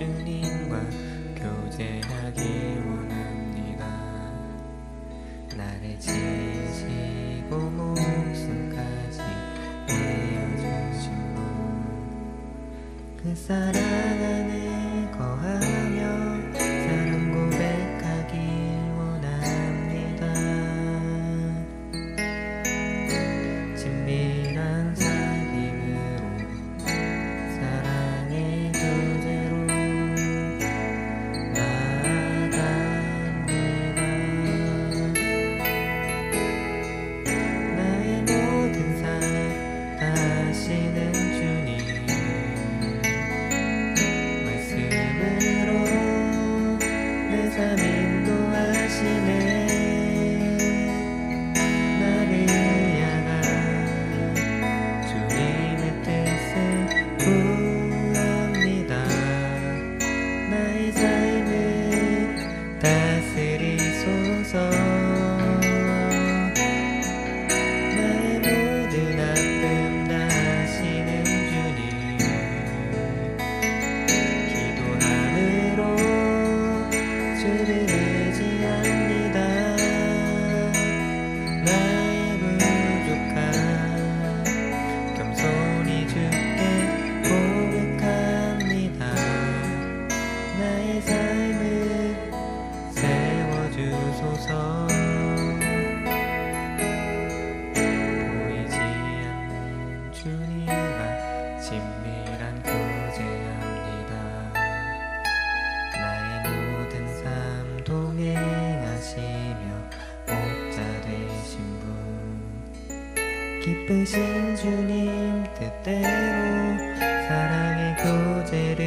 주님과 교제하기 원합니다. 나를 지시고 목숨까지 내어주신 분그 사랑 你在哪 친밀한 교제합니다. 나의 모든 삶 동행하시며 목자 되신 분. 기쁘신 주님 뜻대로 사랑의 교제를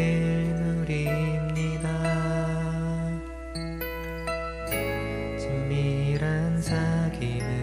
누립니다. 친밀한 사귐을